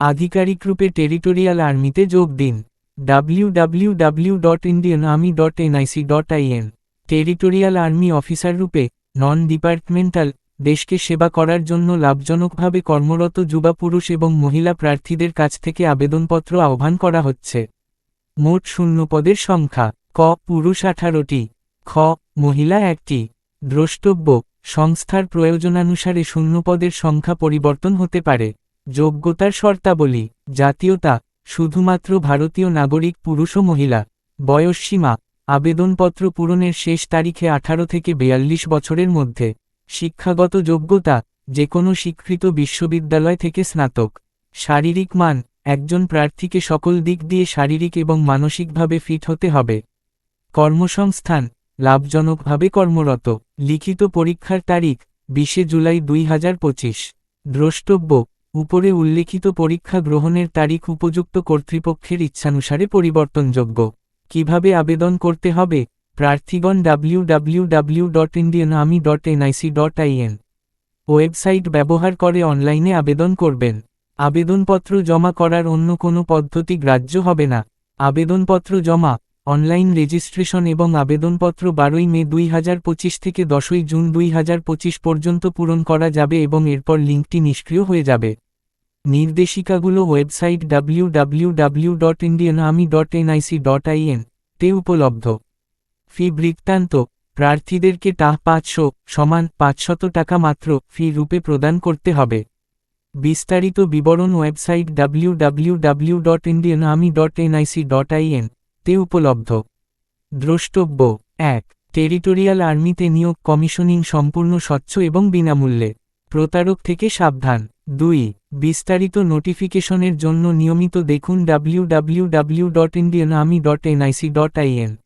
আধিকারিক রূপে টেরিটোরিয়াল আর্মিতে যোগ দিন। www.indianarmy.nic.in টেরিটোরিয়াল আর্মি অফিসার রূপে নন ডিপার্টমেন্টাল দেশকে সেবা করার জন্য লাভজনকভাবে কর্মরত যুবা পুরুষ এবং মহিলা প্রার্থীদের কাছ থেকে আবেদনপত্র আহ্বান করা হচ্ছে। মোট শূন্য পদের সংখ্যা, ক, পুরুষ আঠারোটি, খ, মহিলা একটি। দ্রষ্টব্য, সংস্থার প্রয়োজনানুসারে শূন্যপদের সংখ্যা পরিবর্তন হতে পারে। যোগ্যতার শর্তাবলী, জাতীয়তা, শুধুমাত্র ভারতীয় নাগরিক, পুরুষ ও মহিলা, বয়সসীমা, আবেদনপত্র পূরণের শেষ তারিখে আঠারো থেকে বেয়াল্লিশ বছরের মধ্যে, শিক্ষাগত যোগ্যতা যে কোনো স্বীকৃত বিশ্ববিদ্যালয় থেকে স্নাতক, শারীরিক মান, একজন প্রার্থীকে সকল দিক দিয়ে শারীরিক এবং মানসিকভাবে ফিট হতে হবে, কর্মসংস্থান, লাভজনকভাবে কর্মরত, লিখিত পরীক্ষার তারিখ, বিশে জুলাই দুই হাজার পঁচিশ, দ্রষ্টব্য উপরে উল্লেখিত পরীক্ষা গ্রহণের তারিখ উপযুক্ত কর্তৃপক্ষের ইচ্ছানুসারে পরিবর্তনযোগ্য। কীভাবে আবেদন করতে হবে? প্রার্থীগণ www.indianarmy.nic.in ওয়েবসাইট ব্যবহার করে অনলাইনে আবেদন করবেন। আবেদনপত্র জমা করার অন্য কোনো পদ্ধতি গ্রাহ্য হবে না। আবেদনপত্র জমা অনলাইন রেজিস্ট্রেশন এবং আবেদনপত্র বারোই মে দুই হাজার পঁচিশ থেকে দশই জুন দুই হাজার পঁচিশ পর্যন্ত পূরণ করা যাবে এবং এরপর লিঙ্কটি নিষ্ক্রিয় হয়ে যাবে। নির্দেশিকাগুলো ওয়েবসাইট www.indianarmy.nic.in তে উপলব্ধ। ফি বৃত্তান্ত, প্রার্থীদেরকে টাহ পাঁচশো সমান পাঁচশত টাকা মাত্র ফি রূপে প্রদান করতে হবে। বিস্তারিত বিবরণ ওয়েবসাইট www.indianarmy.nic.in তে উপলব্ধ। দ্রষ্টব্য, এক, টেরিটোরিয়াল আর্মিতে নিয়োগ কমিশনিং সম্পূর্ণ স্বচ্ছ এবং বিনামূল্যে। প্রতারক থেকে সাবধান। দুই, বিস্তারিত নোটিফিকেশনের জন্য নিয়মিত দেখুন www.indianarmy.nic.in